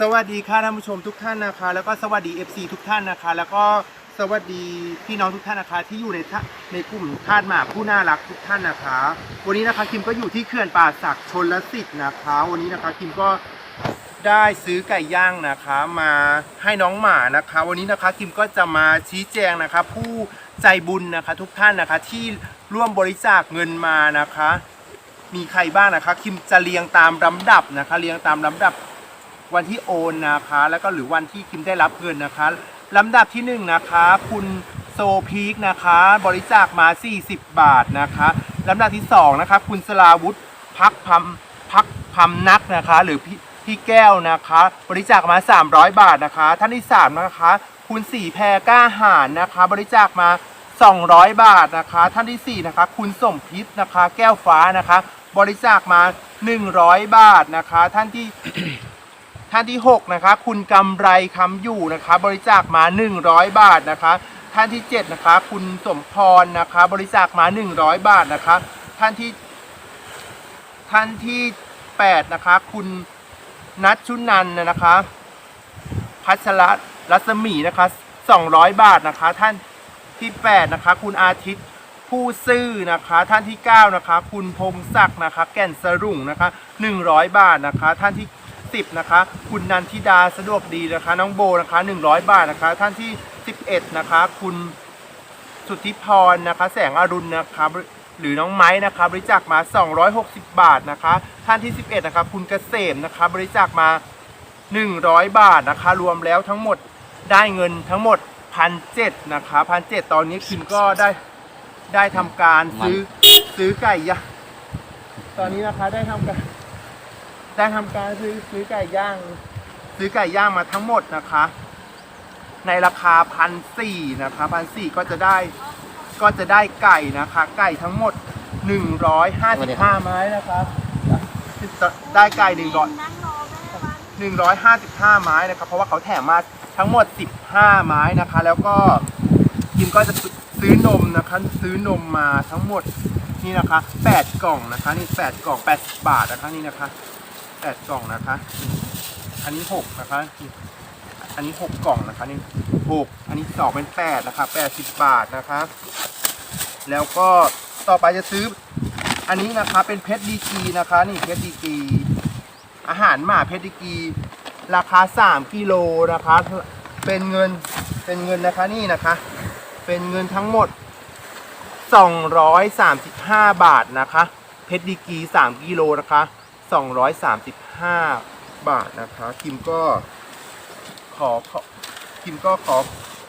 สวัสดีค่ะท่านผู้ชมทุกท่านนะคะ แล้วก็สวัสดี FC ทุกท่านนะคะ แล้วก็สวัสดีพี่น้องทุกท่านนะคะ ที่อยู่ในท่าในกลุ่มทาสหมากผู้น่ารักทุกท่านนะคะ วันนี้นะคะคิมก็อยู่ที่เขื่อนป่าศักดิ์ชนลสิทธิ์นะคะ วันนี้นะคะคิมก็ได้ซื้อไก่ย่างนะคะ มาให้น้องหมานะคะ วันนี้นะคะคิมก็จะมาชี้แจงนะคะ ผู้ใจบุญนะคะทุกท่านนะคะที่ร่วมบริจาคเงินมานะคะ มีใครบ้างนะคะ คิมจะเรียงตามลำดับนะคะ เรียงตามลำดับ วันที่โอนนะคะ แล้วก็หรือวันที่คิมได้รับเงินนะคะลำดับที่หนึ่งนะคะ คุณโซพีกนะคะ บริจาคมา 40 บาทนะคะลำดับที่สองนะคะคุณสลาวุธพักพัมพักพัมนักนะคะ หรือพี่พี่แก้วนะคะ บริจาคมา 300 บาทนะคะ ท่านที่สามนะคะ คุณสี่แพรก้าหารนะคะ บริจาคมา 200 บาทนะคะ ท่านที่สี่นะคะคุณสมพิษนะคะ แก้วฟ้านะคะ บริจาคมา 100 บาทนะคะ ท่านที่ ท่านที่ 6 นะคะ คุณกำไรคำอยู่นะคะ บริจาคมา 100 บาทนะคะ ท่านที่ 7 นะคะ คุณสมพรนะคะ บริจาคมา 100 บาทนะคะ ท่านที่ ท่านที่ 8 นะคะ คุณนัทชุนันนะคะ พัชรรัศมีนะคะ 200 บาทนะคะ ท่านที่ 8 นะคะ คุณอาทิตย์ผู้ซื่อนะคะท่านที่ 9 นะคะ คุณพงศักดิ์นะคะ แก่นสรุ่งนะคะ 100 บาทนะคะ ท่านที่ 10 นะคะ คุณนันทิดาสะดวกดีนะคะ น้องโบนะคะ 100 บาทนะคะ ท่านที่ 11 นะคะ คุณสุทธิพรนะคะ แสงอรุณนะคะหรือน้องไม้นะคะบริจาคมา 260 บาทนะคะ ท่านที่ 11 นะคะคุณเกษมนะคะบริจาคมา 100 บาทนะคะ รวมแล้วทั้งหมดได้เงินทั้งหมดพันเนะคะพันเตอนนี้คิมก็ได้ได้ทำการซื้อซื้อไก่ย่างตอนนี้นะคะได้ทำการ ได้ทำการซื้อซื้อไก่ย่าง ซื้อไก่ย่างมาทั้งหมดนะคะ ในราคาพันสี่นะคะพันสี่ก็จะได้ก็จะได้ไก่นะคะ ไก่ทั้งหมดหนึ่งร้อยห้าสิบห้าไม้นะคะได้ไก่หนึ่งร้อยหนึ่งร้อยห้าสิบห้าไม้นะครับ เพราะว่าเขาแถมมาทั้งหมดสิบห้าไม้นะคะ แล้วก็คิมก็จะซื้อนมนะคะซื้อนมมาทั้งหมดนี่นะคะแปดกล่องนะคะนี่แปดกล่องแปดสิบบาทนะคะนี่นะคะ แปดกล่องนะคะ อันนี้หกนะคะ อันนี้หกกล่องนะคะนี่หกอันนี้สองเป็นแปดนะคะแปดสิบบาทนะคะ แล้วก็ต่อไปจะซื้อ อันนี้นะคะเป็นเพชรดีกีนะคะ นี่เพชรดีกีอาหารหมาเพชรดิกีราคา3กิโลนะคะ เป็นเงินเป็นเงินนะคะนี่นะคะ เป็นเงินทั้งหมด235บห้าบาทนะคะ เพชรดิกี3กิโลนะคะ 235 บาทนะคะ คิมก็ขอขอคิมก็ขอ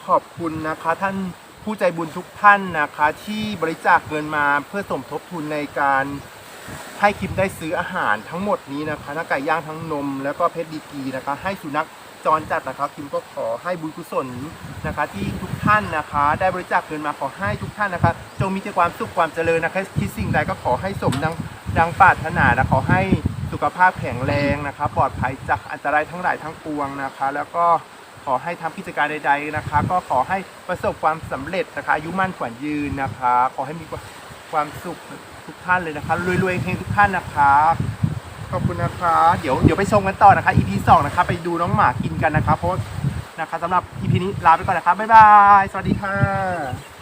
ขอบคุณนะคะท่านผู้ใจบุญทุกท่านนะคะ ที่บริจาคเงินมาเพื่อสมทบทุนในการให้คิมได้ซื้ออาหารทั้งหมดนี้นะคะทั้งไก่ย่างทั้งนม แล้วก็เพชรดีกีนะคะ ให้สุนัขจรจัดนะคะคิมก็ขอให้บุญกุศลนะคะ ที่ทุกท่านนะคะ ได้บริจาคเงินมาขอให้ทุกท่านนะคะ จงมีแต่ความสุขความเจริญนะคะคิดสิ่งใดก็ขอให้สมดังดังปรารถนานะขอให้ สุขภาพแข็งแรงนะคะปลอดภัยจากอันตรายทั้งหลายทั้งปวงนะคะ แล้วก็ขอให้ทำกิจการใด ๆนะคะ ก็ขอให้ประสบความสำเร็จนะคะอายุมั่นขวัญยืนนะคะ ขอให้มีความสุขทุกท่านเลยนะคะรวยๆเฮงทุกท่านนะคะขอบคุณนะคะ เดี๋ยวเดี๋ยวไปชมกันต่อนะคะ EP 2นะคะไปดูน้องหมากินกันนะคะเพราะนะคะสำหรับ EP นี้ลาไปก่อนนะคะบ๊ายบาย สวัสดีค่ะ